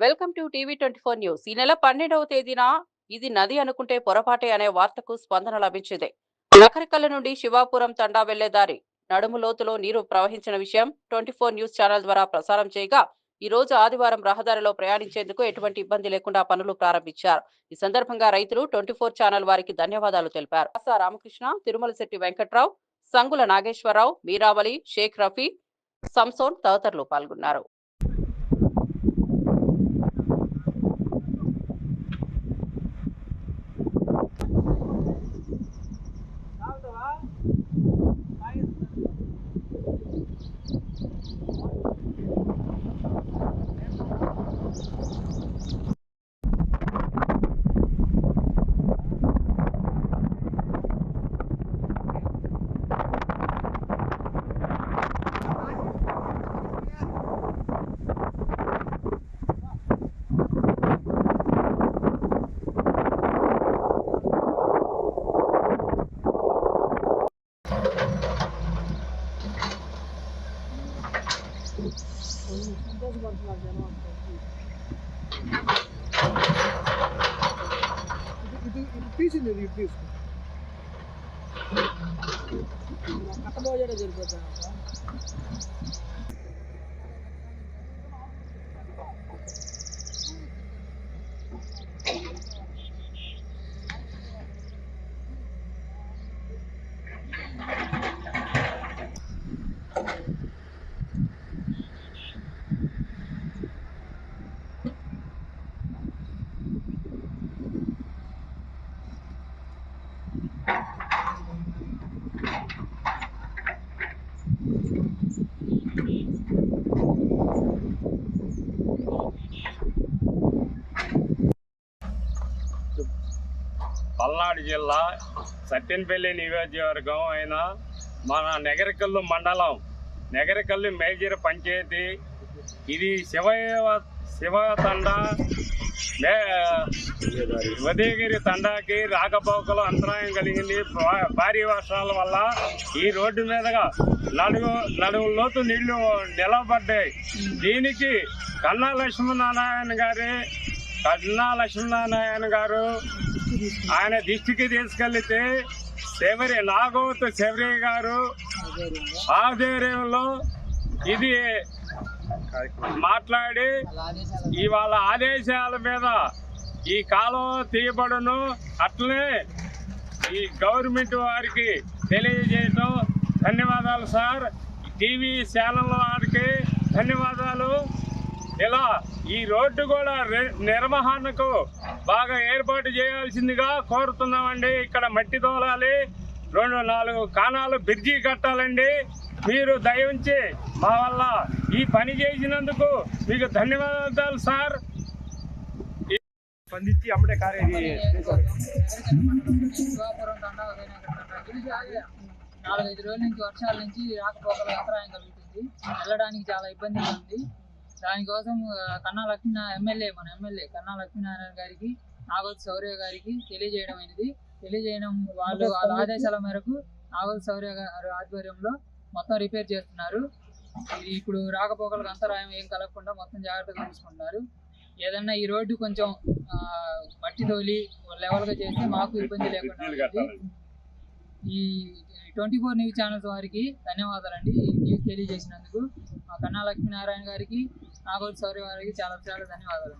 Welcome to TV twenty four news. ఈ నెల పన్నెండవ తేదీన ఇది నది అనుకుంటే పొరపాటే అనే వార్తకు స్పందన లభించింది. నకరికల్ల నుండి శివాపురం తండా వెళ్ళే దారి నడుము లోతులో నీరు ప్రవహించిన విషయం ట్వంటీ ఫోర్ న్యూస్ ఛానల్ ద్వారా ప్రసారం చేయగా ఈ రోజు ఆదివారం రహదారిలో ప్రయాణించేందుకు ఎటువంటి ఇబ్బంది లేకుండా పనులు ప్రారంభించారు. ఈ సందర్భంగా రైతులు ట్వంటీ ఫోర్ ఛానల్ వారికి ధన్యవాదాలు తెలిపారు. రామకృష్ణ తిరుమల శెట్టి వెంకట్రావు సంగుల నాగేశ్వరరావు మీరావళి షేక్ రఫీ సంసోన్ తదితరులు పాల్గొన్నారు. Bye. ఇది ఇది తీసింది ఇది తీసుకో కట్టబోయాడే సరిపోతా పల్నాడు జిల్లా సత్యనపల్లి నియోజకవర్గం అయిన మన నెగరికల్లు మండలం నెగరికల్లు మేజర్ పంచాయతీ. ఇది శివ శివతండ మే ఉదయగిరి తండాకి రాకపోకలు అంతరాయం కలిగింది. భారీ వర్షాల వల్ల ఈ రోడ్డు మీదుగా నడుగు నడుగు లోతు నీళ్ళు నిలబడ్డాయి. దీనికి కన్నా లక్ష్మీనారాయణ గారి కన్నా లక్ష్మీనారాయణ గారు ఆయన దృష్టికి తీసుకెళ్తే శబరి నాగవత్ శబరి గారు ఆధ్వర్యంలో ఇది మాట్లాడి ఇవాళ ఆదేశాల మీద ఈ కాలం తీయబడును. అట్లనే ఈ గవర్నమెంట్ వారికి తెలియజేయటం. ధన్యవాదాలు సార్. టీవీ ఛానల్ వారికి ధన్యవాదాలు. ఇలా ఈ రోడ్డు కూడా రి- నిర్వహణకు బాగా ఏర్పాటు చేయాల్సిందిగా కోరుతున్నామండి. ఇక్కడ మట్టి తోలాలి రెండు నాలుగు కాణాలు బ్రిడ్జి కట్టాలండి. మీరు దయవుంచి మా వల్ల ఈ పని చేసినందుకు మీకు ధన్యవాదాలు సార్. స్పందించి అమ్మడే కార్యం నాలుగైదు రోజుల నుంచి వర్షాల నుంచి రాకపోకలు అంతరాయం కలుగుతుంది. వెళ్ళడానికి చాలా ఇబ్బందిగా ఉంది. దానికోసం కన్నా లక్ష్మీ ఎమ్మెల్యే మన ఎమ్మెల్యే కన్నా లక్ష్మీనారాయణ గారికి నాగోత్ శౌర్య గారికి తెలియజేయడం అనేది తెలియజేయడం వాళ్ళు వాళ్ళ ఆదేశాల మేరకు నాగోత్ శౌర్య గారి ఆధ్వర్యంలో మొత్తం రిపేర్ చేస్తున్నారు. ఇది ఇప్పుడు రాకపోకలకు అంతరాయం ఏం కలగకుండా మొత్తం జాగ్రత్తగా చూసుకుంటున్నారు. ఏదన్నా ఈ రోడ్డు కొంచెం మట్టి తోలి లెవెల్గా చేస్తే మాకు ఇబ్బంది లేకుండా ఈ ట్వంటీ ఫోర్ న్యూస్ ఛానల్స్ వారికి ధన్యవాదాలండి. ఈ న్యూస్ తెలియజేసినందుకు మా కన్నా లక్ష్మీనారాయణ గారికి నాగోత్ సౌర్య వారికి చాలా చాలా ధన్యవాదాలు.